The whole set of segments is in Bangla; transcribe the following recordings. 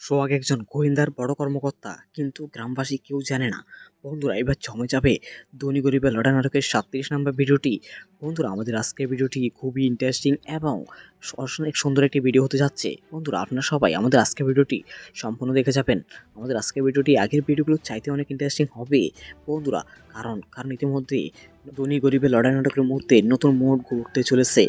সোহাগ একজন গোয়েন্দার বড় কর্মকর্তা, কিন্তু গ্রামবাসী কেউ জানে না। বন্ধুরা, এবার জমে যাবে ধনী গরিবের লড়াই নাটকের সাতত্রিশ নম্বর ভিডিওটি। বন্ধুরা, আমাদের আজকের ভিডিওটি খুবই ইন্টারেস্টিং এবং অনেক সুন্দর একটি ভিডিও হতে যাচ্ছে। বন্ধুরা, আপনারা সবাই আমাদের আজকের ভিডিওটি সম্পূর্ণ দেখে যাবেন। আমাদের আজকের ভিডিওটি আগের ভিডিওগুলোর চাইতে অনেক ইন্টারেস্টিং হবে। বন্ধুরা, কারণ কারণ ইতিমধ্যে ধনী গরিবের লড়াই নাটকের মধ্যে নতুন মোড় ঘুরতে চলেছে।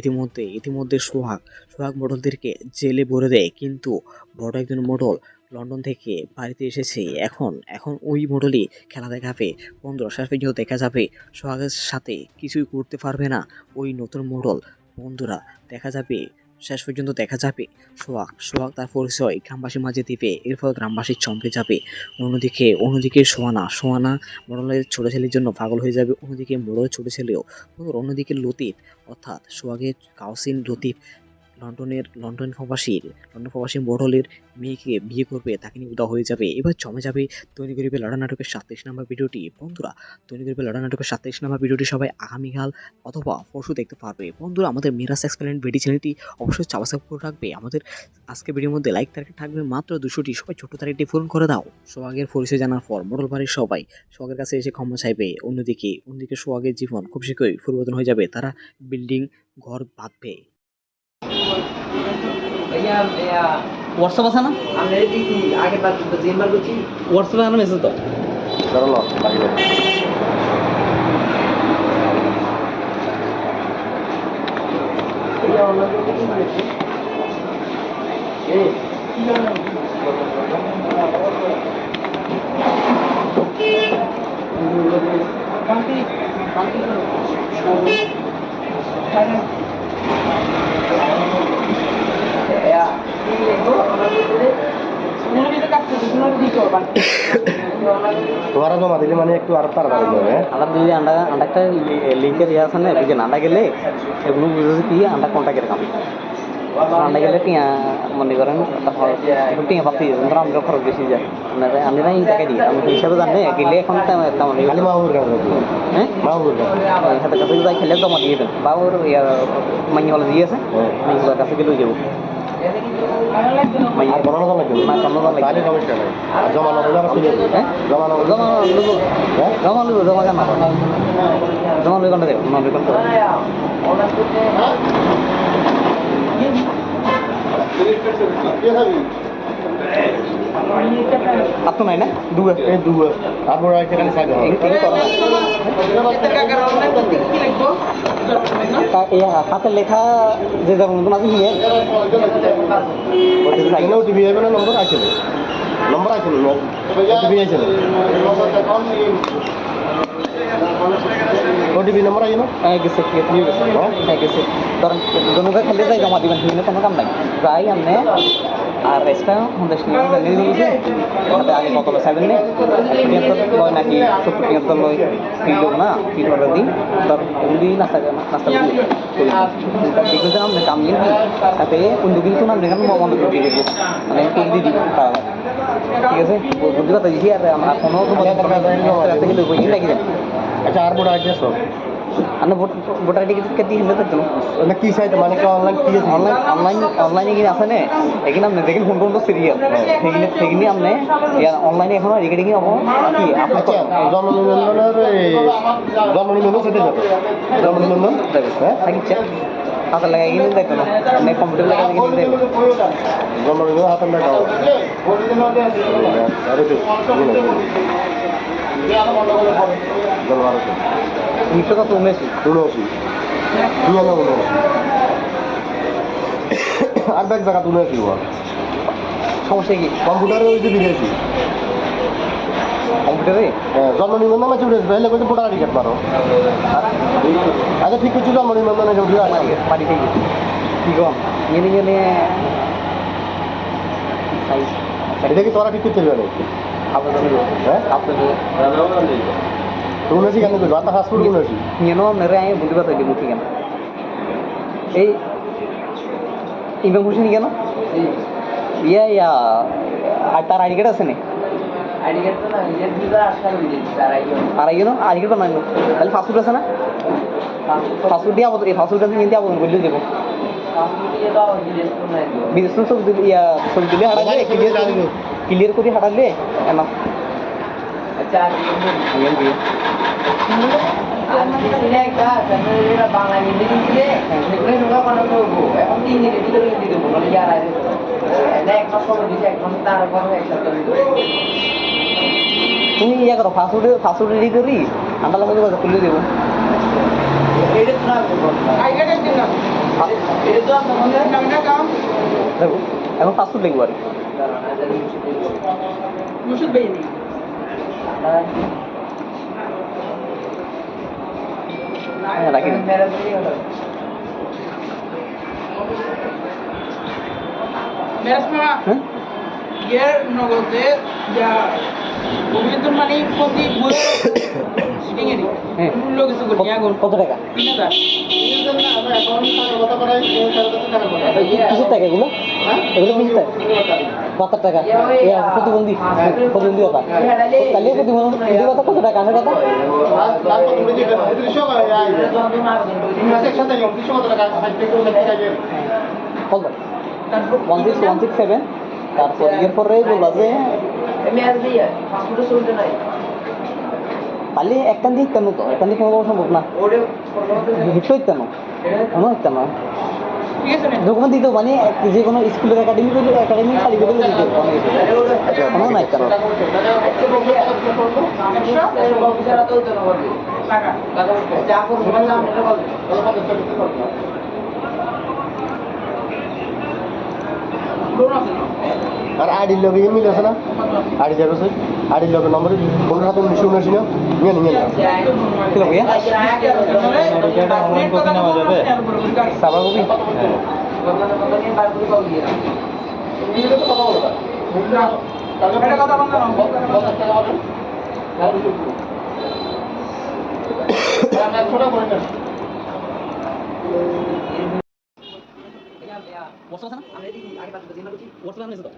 ইতিমধ্যে ইতিমধ্যে সোহাগ সোহাগ মডেলদেরকে জেলে ভরে দেয়, কিন্তু বড় একজন মডেল লন্ডন থেকে বাড়িতে এসেছে। এখন এখন ওই মডেলই খেলা দেখাবে বন্ধুরা শেষ পর্যন্ত দেখা যাবে, সোহাগের সাথে কিছুই করতে পারবে না। ওই নতুন মডেল, বন্ধুরা, দেখা যাবে, শেষ পর্যন্ত দেখা যাবে। সোহাগ সোহাগ তার পরিচয় গ্রামবাসীর মাঝে দিবে এরপর গ্রামবাসী চমকে যাবে। অন্যদিকে অন্যদিকে সোয়ানা সোয়ানা মডেলের ছোটো ছেলের জন্য পাগল হয়ে যাবে, অন্যদিকে মোড়লের ছোটো ছেলেও। অন্যদিকে লতিফ, অর্থাৎ সোহাগের কাউসিন লতিফ লন্ডনের, লন্ডন প্রবাসীর, লন্ডন প্রবাসী মডলের মেয়েকে বিয়ে করবে, তাকে নিয়ে উদা হয়ে যাবে। এবার জমে যাবে তৈরি গরিবের লড়া নাটকের সাতাইশ নাম্বার ভিডিওটি। বন্ধুরা, তৈরি গরিবের লড়া নাটকের সাতাইশ নাম্বার ভিডিওটি সবাই আগামীকাল অথবা পরশু দেখতে পারবে। বন্ধুরা, আমাদের মিরাস এক্সপ্লেন্ট ভিডিও চ্যানেলটি অবশ্যই চাপাচাপ করে রাখবে। আমাদের আজকে ভিডিওর মধ্যে লাইক তারিখ থাকবে মাত্র দুশোটি সবাই ছোট তারিখটি পূরণ করে দাও। সোহাগের পরিচয় জানার পর মডল বাড়ির সবাই সোহাগের কাছে এসে ক্ষমা চাইবে। অন্যদিকে অন্যদিকে সোহাগের জীবন খুব শীঘ্রই পরিবর্তন হয়ে যাবে। তারা বিল্ডিং ঘর বাঁধবে। হোয়াটসঅ্যাপ আছে না? হোয়াটসঅ্যাপে আমার মেসেজ দাও। Thank you. তোমার জমা দিলে মানে একটু আর হ্যাঁ? আন্ডা দিলে আন্ডা আন্ডা একটা লিঙ্কের ইয়ে আছে না আন্ডা গেলে এগুলো বুঝেছে কি আন্ডা কন্ট্যাক্টের কাম আন্ডা গেলে টিয়া মনে করেন টিয়া পাচ্ছি ধরো আমরা খরচ বেশি যায়। আমি না টাকা দিই আমি হিসাবে জানে গেলে এখন তেমন খালি মাহুর কাছে হ্যাঁ? মাহুর কাছে। হাতে কাছে যাই খেলে জমা দিয়ে দেন। বা ওর ইয়া দিয়ে আছে মাইনওয়ালার কাছে গেলেও যাব। আর বানানো তো লাগবে না, বানানো লাগবে। তাহলে সমস্যা নাই জমা না হলে আবার চলে যাবে হ্যাঁ জমা না হলে জমা। নেব হ্যাঁ জমা নেব জমা কেন জমা নেবে কোনটা দেবো নবে কোনটা আর তো নাই না? দুয়ে এই দুয়া তারপর এখানে সাইড হবে। এই করো। তা- এই হাতে লেখা যে যেমন নতুন আছে এখানে ওটিপি যাবে না নম্বর আছে নম্বর আছে ওটিপি আছে ওটিপি নম্বর আছে না? হ্যাঁ গেছে গেছে। হ্যাঁ? গেছে। ধরেন জনকে খেলে যাই জমা দিবেন হিনে কোনো কাম নাই। যাই আমনে আর রেস্টটা আমাদের সিনিয়র নিয়ে নিয়েছে ওটাতে আগে কত সেভেন নেই তিয়াত্তর লয় নাকি সত্তর তিয়াত্তর ফি দেবো না করে দিই ধর উন্দি নাস্তা নাস্তা দেখবে যে আপনি কাম লিখবি তাতে উন্দি কিন্তু না দেখেন মনে করে দিয়ে দেখব মানে কেক দিয়ে দিই তারা ঠিক আছে বুঝতে পারছি আর আমরা কোনো তোমার গেলে বই লাগি যায় আচ্ছা আর বড় আছে সব টিকিট কেটে হিসেবে থাকতো না কি সাইট মানে কি অনলাইন কি আছে অনলাইন অনলাইন অনলাইনে কি আছে না? এখানে আপনি দেখেন ফোন টোন সিরিয়াল সেখানে সেখানে আপনি অনলাইনে এখন রেকর্ডিং হব কি? আপনি আচ্ছা জন্ম নিবন্ধনের এই জন্ম নিবন্ধন সেটা যাবে। জন্ম নিবন্ধন হ্যাঁ থাকিচ্ছে হাতে লাগাই কিনে দেখতো না আপনি কম্পিউটার লাগাই কিনে দেখবেন জন্ম নিবন্ধন হাতের উনিশশো উনিশি উনআশি দুই হাজার উনআশি আর দেখ জায়গা উনআশি হওয়া সমস্যা কি? কম্পিউটারে ওই যে বিদেশি। কম্পিউটারে? হ্যাঁ জন্ম নিবন্ধন আছে উঠেছে তাহলে কইছে ভোটার আইডি কার্ড মারো। আচ্ছা ঠিক আছে জন্ম নিবন্ধন আছে উঠে আসবে বাড়ি থেকে কি কম গেলে এটা কি তোরা ঠিক করতে পারে আবেদন হ্যাঁ আবেদন তো উনআশি কেন করবো আর হাসপাতাল উনআশি ಏನೋ ನೆರೆ ಆಗಿ ಬುದ್ಧಿ ಬರ್ತೈತಿ ಮುಖಿಗೆ এই ইমাম হোসেন কেন ইয়া ইয়া আর তার আইডি কার্ড আছে নি আইডি কার্ড তো না নিজের দিবার আশা করি তার আইডি আর আইডি না আইডি কার্ড বানাইলো তাহলে ফাস্টফুড আছে না ফাস্টফুড দিয়ে আবেদন এই ফাস্টফুড আছে কিন্তু আবেদন করলে দেবো বিদেশ ছবি দিলে ইয়া ছবি দিলে হারালে ক্লিয়ার ক্লিয়ার করে হারালে এমন আমিও দিয়ে বাংলা হিন্দি দিলে সেগুলো সবাই করব। এখন তিন দিনের ভিতরে হিন্দি দেবো বলে ইয়ার আগে এক মাস সময় দিচ্ছে এক মাস এক সপ্তাহ তুমি ইয়া করো ফাস্টফুড ফাস্টফুড রেডি করি ঠান্ডা লাগলে কথা খুলে দেবো। এখন ফাস্টফুড লিখব আর মুশিদ ভাই নেই হ্যাঁ, রাখি দিন। মেরাসমা হ্যাঁ এর নগদে যা অভিযোগ মানে প্রতি হ্যাঁ। মূল্য কিছু করি। আগুন কত টাকা? তিন হাজার। কিসের টাকা এগুলো? এগুলো কিসের টাকা? কত টাকা। প্রতিবন্ধী। প্রতিবন্ধী কথা তাহলে কত টাকা? কথা one six one six seven তারপর এর পরে বলবা যে মেয়াজ দিয়ে পাসপোর্ট চলতে নাই খালি একটা দিয়ে ইত্যানো তো একটা দিয়ে কোনো সম্ভব না। ওরে হিট ইত্যানো কোনো ইত্যানো ডকুমেন্ট দিতে মানে যে কোনো স্কুলের একাডেমি একাডেমি খালি করে দিতে। কোনো না ইত্যানো আর আইডির লগে ইয়ে মিল আছে না? আইডি যাবে সে আইডির লগে নম্বর পনেরো হাতে উনিশশো উনিশি না, নিয়ে নিয়ে নিয়ে কি লাগবে সাবা কবি বসা আছে না বসা আছে তো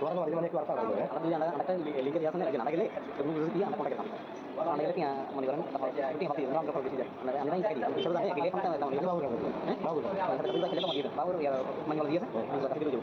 তোমার মানে মানে একটু আর পারবে হ্যাঁ আমরা যদি আনা একটা লিখে দিয়ে আসেন আনা গেলে এবং যদি আমরা কন্টাক্ট করতাম আনা গেলে কি মনে করেন একটি হতে আমরা করে বেশি যায় আমরা আমরা ইনকাই দিই সব জানি গেলে ফোনটা দাও বাবু বাবু হ্যাঁ বাবু তাহলে তাহলে খেলে মাগিয়ে দাও বাবু ইয়া মানে বলে দিয়েছে কাছে দিয়ে দেবো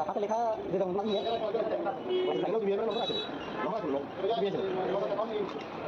হাতে লেখা যেটা মানে প্রায় আমি আর এটা আমাদের সঙ্গে দিয়ে দিই আর কত সামনে কোন আগে কিন্তু মই দিও না কি করে দিই দিন আছে কিন্তু আমরা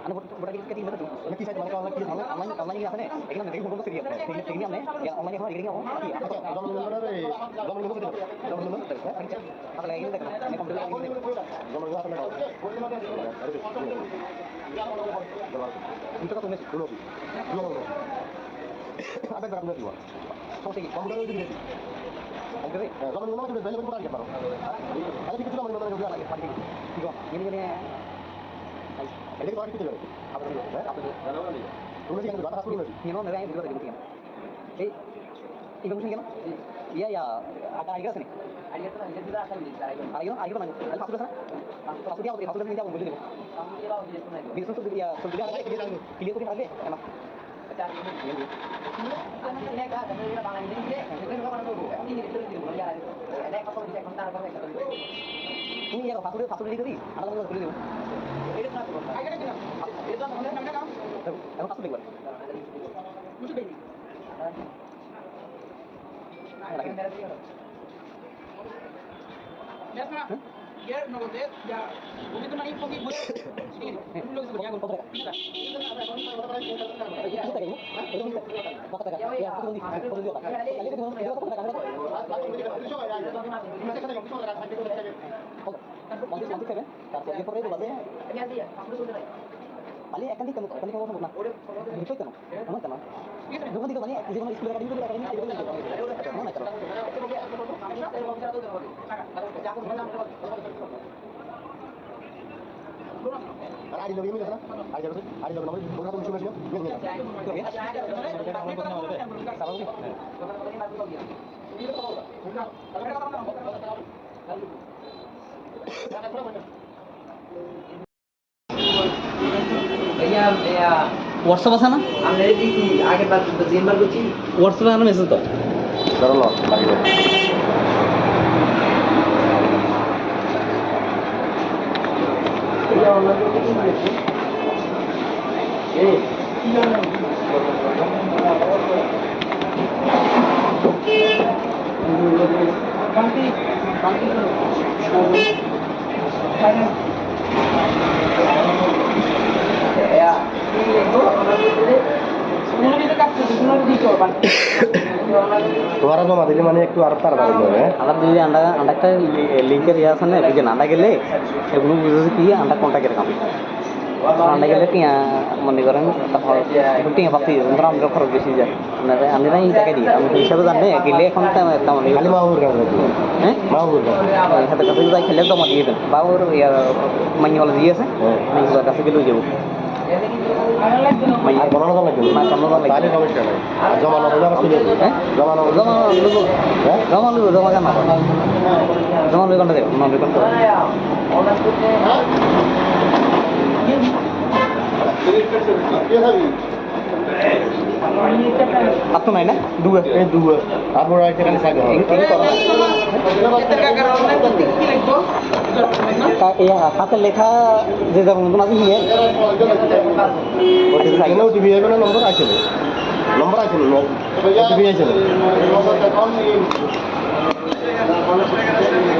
কিছু কেটে দিই আমি কি চাই মানে অনলাইন কি অনলাইন অনলাইন আছে না এখানে দেখি বলব সিরিয়াস ঠিক ঠিক আমি অনলাইনে এখন এখানে কি আসলে এই দেখো আমি কম্পিউটার এটা তো তুমি সমস্যা কি কম্পিউটারে কি গো এনে এনে নিয়ে নাও আমি ভিডিও দেখি এই ইনফরমেশন কেন ইয়া ইয়া আটা আইগা আছে আইগা আইগা মানে ফাসুল আছে না ফাসুল দিয়া ফাসুল দিয়া বলে দেব বিজনেস তো দিয়া সব দিয়া ক্লিয়ার করে থাকবে এমন তুমি ইয়া ফাসুল ফাসুল রেডি করি আমরা বলে দেব এখন ফাসুল দেখবার এর নগদে যা অভিযোগ মানে প্রতি বই মূল্য কিছু করি আগুন কত টাকা কত টাকা এগুলো কত টাকা ইয়া কত দিন কত দিন টাকা তাহলে কত কত টাকা আমরা কত 167 তারপর এরপরে বলা যায় মানে এখান থেকে কেন এখান থেকে সম্ভব না বিষয় Mandi cantik kan? Tapi yang perlu itu baca. Ini aja ya, kamu sudah naik. Mali akan di kamu kan kamu mau nak. Bisa kan? Kamu kan? Dua tiga mali di kamu sekolah kadin itu kadin itu. Kamu nak kan? আজ লগে মিলে না আজ যাবে আজ লগে নামে বড় তুমি শুনে শুনে নিয়ে নিয়ে সালাম ए Ya, ini itu orang itu Semua kita kasih, semua dicoba. তোমারা জমা দিলে মানে একটু আর তাড়াতাড়ি হবে হ্যাঁ আন্ডা দিলে আন্ডা আন্ডা একটা লিঙ্কের ইয়ে আছে না বুঝেন আন্ডা গেলে টিয়া মনে করেন টিয়া পাচ্ছি ধরো আমাদের খরচ বেশি যায় আপনারা আপনারা এই টাকা দিই আমি হিসাবে জানলে গেলে এখন তেমন হ্যাঁ হাতের কাছে যাই খেলে জমা দিয়ে দেন বা ওর ইয়ার মাইয়াওয়ালা দিয়ে আছে মাইয়াওয়ালার কাছে গেলেও যাব আর বানানো তো লাগবে না, বানানো লাগবে। তাহলে সমস্যা নাই আর জমা না হলে আবার চলে যাবে হ্যাঁ জমা না হলে জমা লুবো হ্যাঁ জমা লুবো জমা কেন জমা লুবো কোনটা দেবো জমা লুবো কোনটা আর তো নাই না? দুয়ে এই দু তারপর একটা খালি সাইড হবে। এই করো। কা- এই হাতে লেখা যে যেমন নতুন আছে নিয়ে এখানে ওটিপি যাবে না? নম্বর আছে নম্বর আছে ওটিপি আছে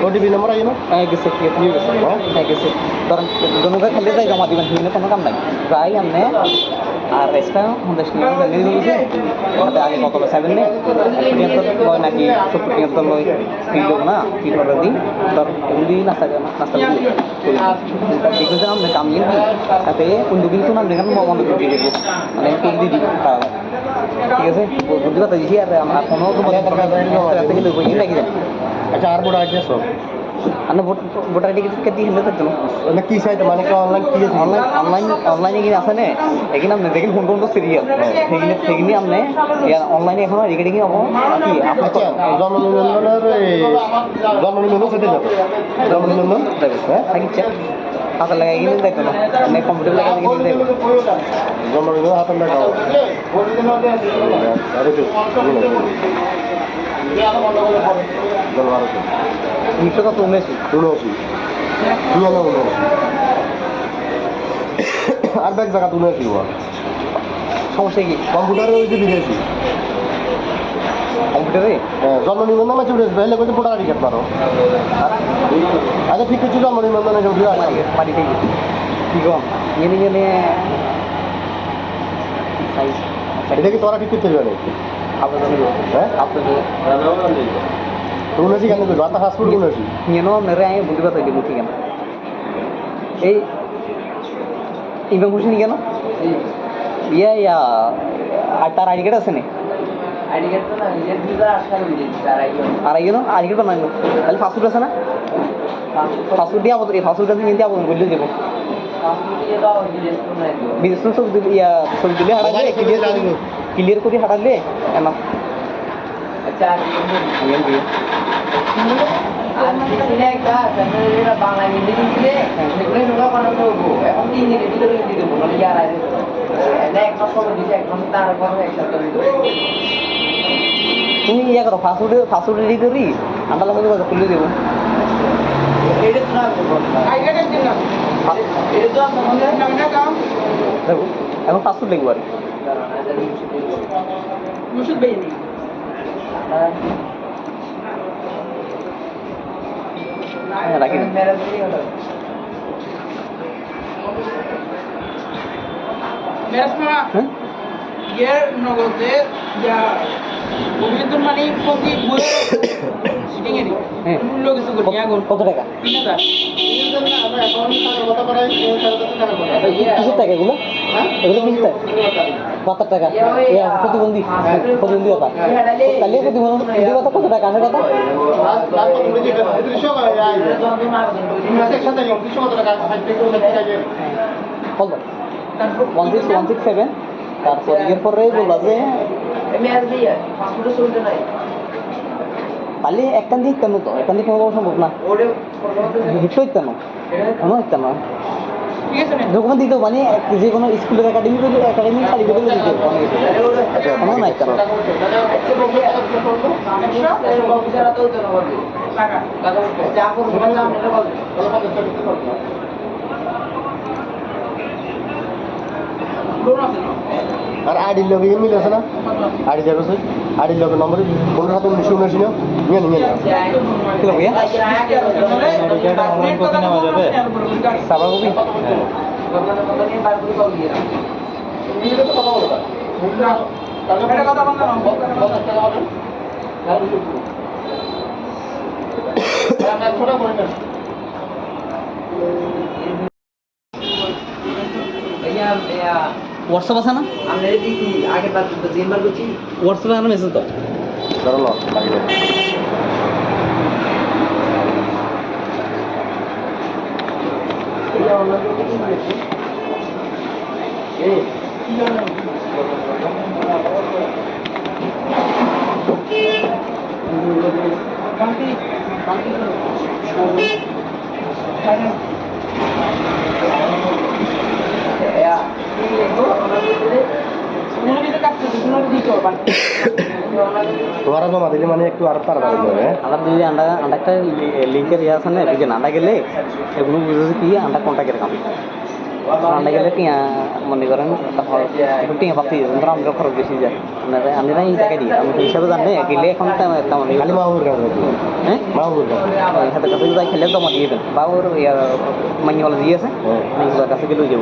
ওটিপি নম্বর আছে না হ্যাঁ গেছে নিয়ে গেছে হ্যাঁ? গেছে। ধরেন, জনগণ খেলে যাই জমা দিবেন হিনে কোনো কাম নাই। যাই আমনে আর রেস্টটা হুন্ডা স্কুলে নিয়ে দিয়েছে ওটাতে আগে কত সেভেন নেই নাকি সত্তর তিয়াত্তর লয় ফিল দেবো না ফিল করে দিই। ধর, এগুলি নাস্তা নাস্তা দেখবে যে আপনি কাম নিয়ে তাতে কোন কিন্তু না দেখেন বন্ধ করে দিয়ে দেবো। মানে কেক দিয়ে দিই তাহলে ঠিক আছে? বুঝতে পারছি আর আমার কোনো তোমার লাগি যায় আচ্ছা আর বড় আছে? সব আপনি ভোটার আইডি কেটে হেলে তো মানে কি সাইট? মানে কি অনলাইন কি আছে? অনলাইন অনলাইন অনলাইনে কিনে আছে নে? এখানে আপনি দেখেন কোন কোন সিরিয়াল সেখানে সেখানে আপনি অনলাইনে এখন রেখে হব কি? আপনি আচ্ছা জন্ম নিবন্ধনের এই জন্ম নিবন্ধন সেটা যাবে। জন্ম হ্যাঁ? থাকিচ্ছে হাতে লাগাই কিনে দেখো না আপনি কম্পিউটার লাগাই কিনে দেখো নিবন্ধন হাতের আরও উনিশশো কত উনিশি উনআশি নিরানব্বই উনআশি আর ব্যাগ জায়গা হওয়া সমস্যা কি? কম্পিউটারে ওই যে বিদেশি। কম্পিউটারে জন্ম নিবন্ধন আছে উঠে ভোটার আইডি কার্ড আচ্ছা ঠিক আছে জন্ম নিবন্ধন আছে উঠে আসবে বাড়িতে কম গেলে এটা কি তোরা ঠিক করতে হ্যাঁ? কেন এই কেন? ইয়া তার আইডি আছে না? তার আর আইগেন আইডি কার্ড বানাইলো তাহলে ফাস্টফুড আছে না? ফাস্টফুড দিয়ে আবেদন এই ফাস্টফুড আছে কিন্তু আবেদন করলে দেবো। ছবি দিলে ইয়া ছবি দিলে হাঁটালে ক্লিয়ার ক্লিয়ার করে হাঁটালে এমন আচ্ছা দিয়ে বাংলা হিন্দি কোনো করব। এখন তিন দিনের ভিতরে হিন্দি দেবো নাহলে ইয়ার আগে না এক মাস সময় দিচ্ছে এক মাস তারপর এক সপ্তাহ তুমি ইয়া করো ফাস্টফুড ফাস্টফুড রেডি করি আন্ডা লাগাতে কথা খুলে দেবো এখন ফাস্টফুড লিখব আর রাখি দিন। মেরা দিদি হলো মেরাসমা হ্যাঁ ইয়ের নগদে যা অভিযোগ মানে প্রতি বই সিটিং এর হ্যাঁ। মূল্য কিছু করি। আগুন কত টাকা? তিন হাজার। কিসের টাকা এগুলো? এগুলো কিনতে কত টাকা। এ প্রতিবন্ধী। প্রতিবন্ধীতা তাহলে কত টাকা? আসে কথা বলতো one six one six seven তারপর এর পরে বলবা যে তাহলে একটা দিয়ে ইত্যান্ন তো? একটা দিয়ে কোনো সম্ভব না? হিট তো কোনো? ঠিক আছে দিতে মানে যে কোনো স্কুলের একাডেমি একাডেমি সার্টিফিকেট দিতে। কোনো? না ইত্যান্ন টাকা যা করব না এটা বলবে লোন আছে না আর আইডির লগে মিল আছে না? আইডি যাবে সে আইডির লগে নম্বর পনেরো হাতে উনিশশো উনিশি না নিয়ে নিয়ে অনলাইন করতে নেওয়া যাবে সাবা কথা বন্ধ না হোয়াটসঅ্যাপ আছে না? আমরা হোয়াটসঅ্যাপে আছে মেসেজ তো ধরো না তোমার জমা দিলে মানে একটু আর আন্ডা আন্ডা একটা লিঙ্কের ইয়ে আছে না বুঝে আন্ডা গেলে এগুলো বুঝেছে কি আন্ডা কন্ট্যাক্টের কাম আন্ডা গেলে টিয়া মনে করেন একটু টিয়া পাতি ধর আমরা খরচ বেশি যায়। আমি না এই টাকা দিই। আমি হিসাবে জানি গেলে এখন তেমন খালি মাহবুর কাছে হ্যাঁ? মাহবুর কাছে। যাই খেলে জমা দিয়ে দেন। বা ওর মাইনওয়ালা দিয়ে আছে মাইনওয়ালার কাছে গেলেও যাব।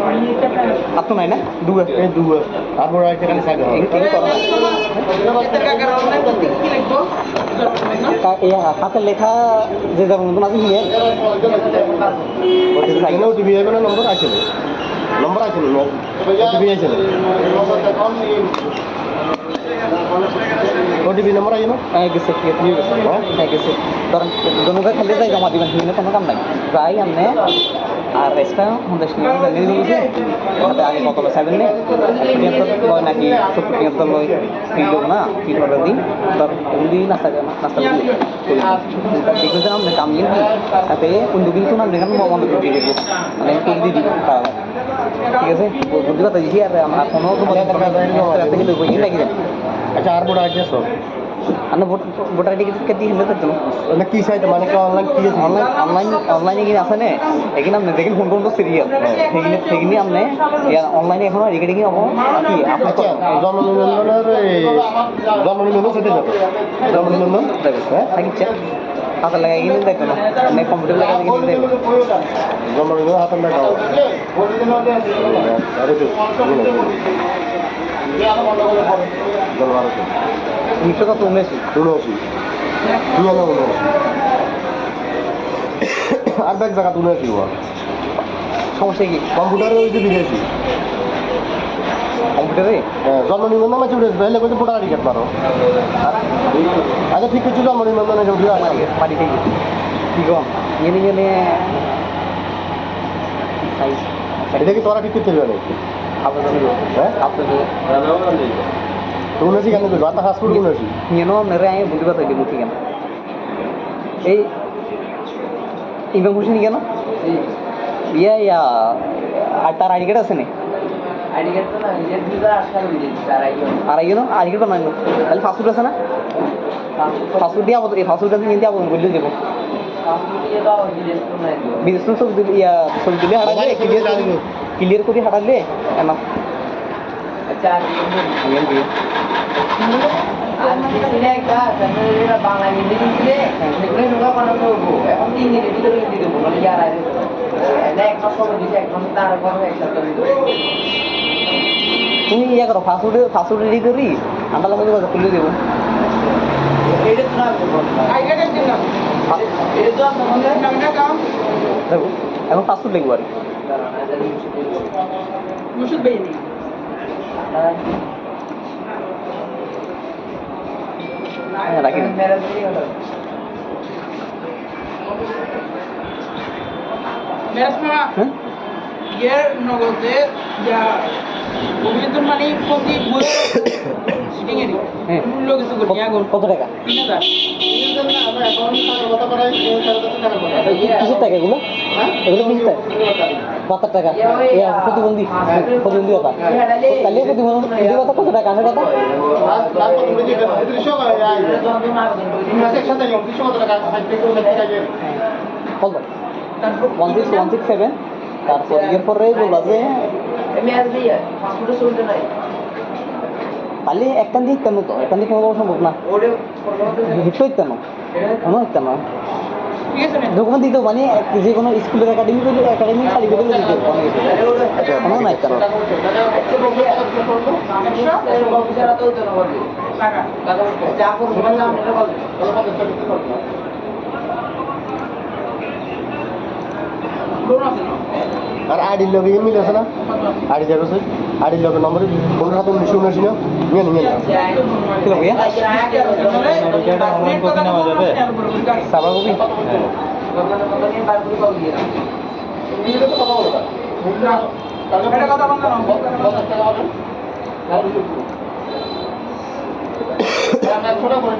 না যাবে না তো নাই না? দুয়ে। এই দু তারপর একটা খালি সাইড হবে। এই করো এই হাতে লেখা যে যার মতন আছে নিয়ে এখানে ওটিপি এখানে নম্বর আছে। নম্বর আছে ওটিপি আছে। ওটিপি নম্বর আছে না? হ্যাঁ গেছে। ঠিক আছে গেছে হ্যাঁ গেছে। ধরেন জনকে খেলে যাই জমা দিবেন সেখানে কোনো কাম নাই। যাই আমনে আর রেস্টটা আমাদের সঙ্গে জানিয়ে দিয়েছে হাতে আগে কত সেভেন নেই লয় নাকি সত্তর তিয়াত্তর লয় কিলো না কিলো দিন তোর দিন নাস্তা নাস্তা দেখবে যে আমরা কাম কিন্তু তাতে কোন কিন্তু না দেখেন মনে করে দিয়ে দেবো মানে কেক দিয়ে দিই ঠিক আছে কথা দিছি আর আমরা কোনো রাতে গেলে বই লাগি আচ্ছা আর বোর্ড আছে সব ভোট ভোটার আইডি কেটে হেলে থাকতো না কি সাইট মানে কি অনলাইন অনলাইন অনলাইন অনলাইনে কি আছে নে? এখানে আপনি দেখেন কোন কোন সিরিয়াল সেখানে সেখানে আপনি অনলাইনে এখন রেকর্ডিং হব? কি? আপনি জন্মনিবন্ধনের জন্মনিবন্ধন সেটা যাবে। জন্ম নিবন্ধন দেখবেন হ্যাঁ? থাকিচ্ছে হাতে লাগাই গেলে দেখো না আপনি কম্পিউটার লাগাই গেলে? দেখো জন্ম নিবন্ধন হাতে দেখাও আরে তো উনিশশো কত উনিশ উনআশি নিরানব্বই উনআশি আর ব্যাগ জায়গা উনআশি হওয়া সমস্যা কি? কম্পিউটারে ওই যে বিদেশি। জন্ম নিবন্ধন আছে উঠে তাহলে বলতে ভোটার আইডি কার্ড পারো আচ্ছা ঠিক আছে জন্ম নিবন্ধন আছে উঠে বাড়ি কি কম? এটা কি তোরা ঠিক করতে পারবে হ্যাঁ? কেন করব আমি বুঝতে পারছি কেন? এই ইমাম হোসেন কেন? ইয়া ইয়া আর তার আইডি কার্ড আছে না? হয়ে তার আর দেবো। দিয়ে দাও বিদেশ তো নাই। বিদেশ সব দিলে ইয়া সব দিলে হারালে ক্লিয়ার ক্লিয়ার করে হারালে এনা আচ্ছা আমি দিয়ে আর দিছিলে একটা স্যান্ডেল বাংলা হিন্দি বানানো হব এখন তিন দিনে ভিতরে হিন্দি দেবো এনে এক মাস দিয়েছে এক মাস তারপর এক সপ্তাহ ভিতরে তুমি ইয়ে করো ফাস্টফুড ফাস্টফুড রেডি করি আমরা মধ্যে কথা খুলে দেবো এখন ফাস্টফুড লিখব আর রাখি মেরাসমা হ্যাঁ ইয়ের নগদে যা মানে প্রতি হ্যাঁ। মূল্য কিছু করি। আগুন কত টাকা? তিন হাজার। কিসের টাকা এগুলো? এগুলো কিসের টাকা? কত টাকা। প্রতিবন্ধী প্রতিবন্ধী। কথা তাহলে প্রতিবন্ধী কথা? কত টাকা? আসে কথা one six one six seven তারপর ইয়ের পরে বলবা যে একটান দিয়ে তো একটান দিয়ে কোনো সম্ভব না হিটও কোনো ইত্যান্ন ঠিক আছে না ডকুমেন্ট দিতে মানে যে কোনো স্কুলের একাডেমি একাডেমি খালি করে দিতে কোনো না টাকা যা করব না এটা বলবি লোন আছে না আর আইডির লগে ইমেল আছে না? আইডি যাবে সে আইডির লগে নম্বর পনেরো হাতে উনিশশো উনিশি না? সাবা কথা বন্ধ ছোট করে